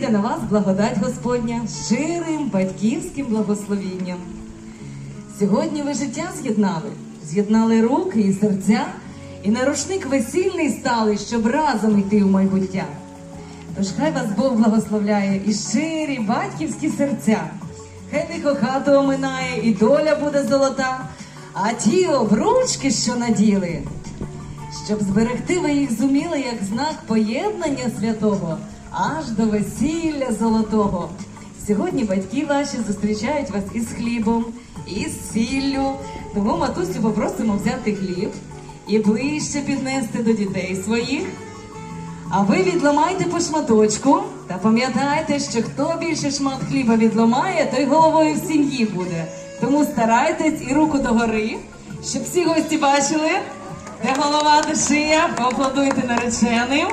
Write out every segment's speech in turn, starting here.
зійде на вас благодать Господня щирим батьківським благословінням. Сьогодні ви життя з'єднали, з'єднали руки і серця, і на рушник весільний стали, щоб разом йти у майбуття. Тож хай вас Бог благословляє і щирі батьківські серця. Хай лихо хату оминає, і доля буде золота, а ті обручки, що наділи, щоб зберегти ви їх зуміли як знак поєднання святого аж до весілля золотого. Сьогодні батьки ваші зустрічають вас із хлібом, із сіллю. Тому матусю попросимо взяти хліб і ближче піднести до дітей своїх. А ви відламайте по шматочку та пам'ятайте, що хто більше шмат хліба відламає, той головою в сім'ї буде. Тому старайтесь і руку догори, щоб всі гості бачили, де голова, де шия, поаплодуйте нареченим.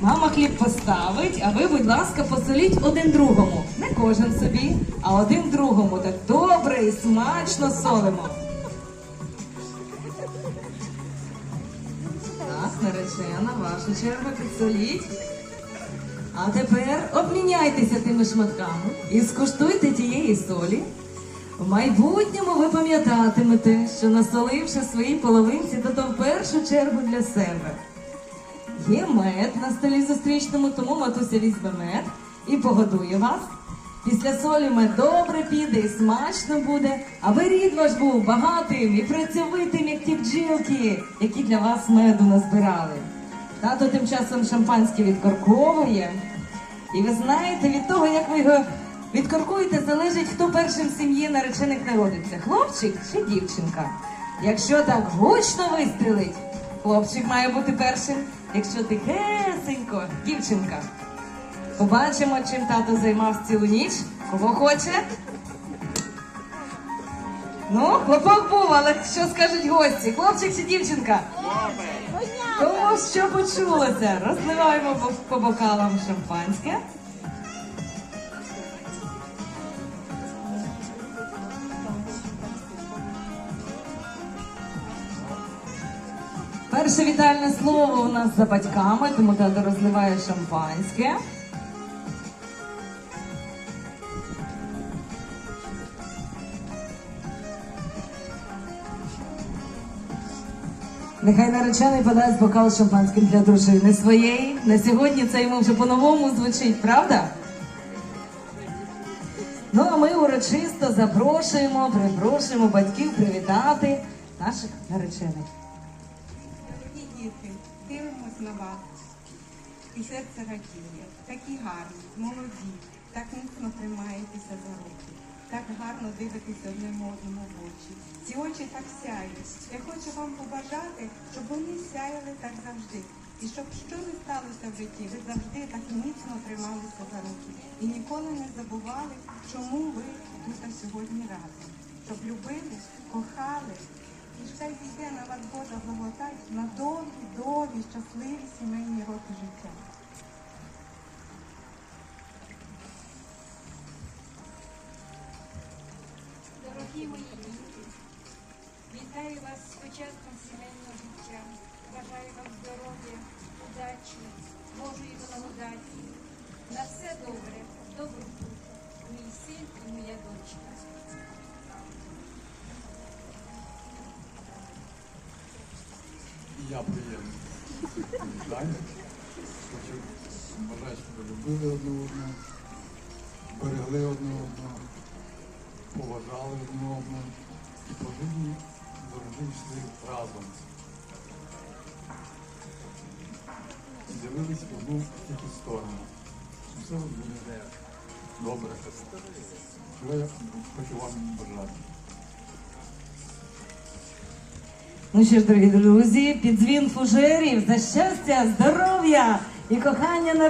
Мама хліб поставить, а ви, будь ласка, посоліть один другому. Не кожен собі, а один другому. Так добре і смачно солимо. Так, наречена, ваша черга підсоліть. А тепер обміняйтеся тими шматками і скуштуйте тієї солі. В майбутньому ви пам'ятатимете, що насоливши своїй половинці, то в першу чергу для себе. Є мед на столі зустрічному, тому матуся візьме мед і погодує вас. Після солі мед добре піде і смачно буде, аби рід ваш був багатим і працьовитим, як ті бджілки, які для вас меду назбирали. Тато тим часом шампанське відкорковує. І ви знаєте, від того, як ви його відкоркуєте, залежить, хто першим в сім'ї наречених народиться, хлопчик чи дівчинка. Якщо так гучно вистрілить, хлопчик має бути першим. Якщо тихесенько, дівчинка. Побачимо, чим тато займався цілу ніч. Кого хоче? Ну, хлопок був, але що скажуть гості? Хлопчик чи дівчинка? Тому що почулося. Розливаємо по- по бокалам шампанське. Перше вітальне слово у нас за батьками, тому тато розливає шампанське. Нехай наречений подасть бокал шампанським для дружини своєї. На сьогодні це йому вже по-новому звучить, правда? Ну а ми урочисто запрошуємо, припрошуємо батьків привітати наших наречених. Діти, дивимось на вас. І серце радіє. Такі гарні, молоді, так міцно тримаєтеся за руки, так гарно дивитеся одним одному в очі. Ці очі так сяють. Я хочу вам побажати, щоб вони сяяли так завжди. І щоб що не сталося в житті, ви завжди так міцно трималися за руки. І ніколи не забували, чому ви тут сьогодні разом. Щоб любили, кохали, хай зійде на вас Божа благодать на довгі, довгі, щасливі сімейні роки життя. Дорогі мої діти, вітаю вас з початком сімейного я приємно. Вітаю. Хочу бажати, щоб ви любили одне одного, берегли одне одного, поважали одне одного і повинні завжди разом. І дивились в одну тільки сторону. Все буде добре. Чого я хочу вам бажати. Ну що ж, дорогі друзі, під дзвін фужерів за щастя, здоров'я і кохання на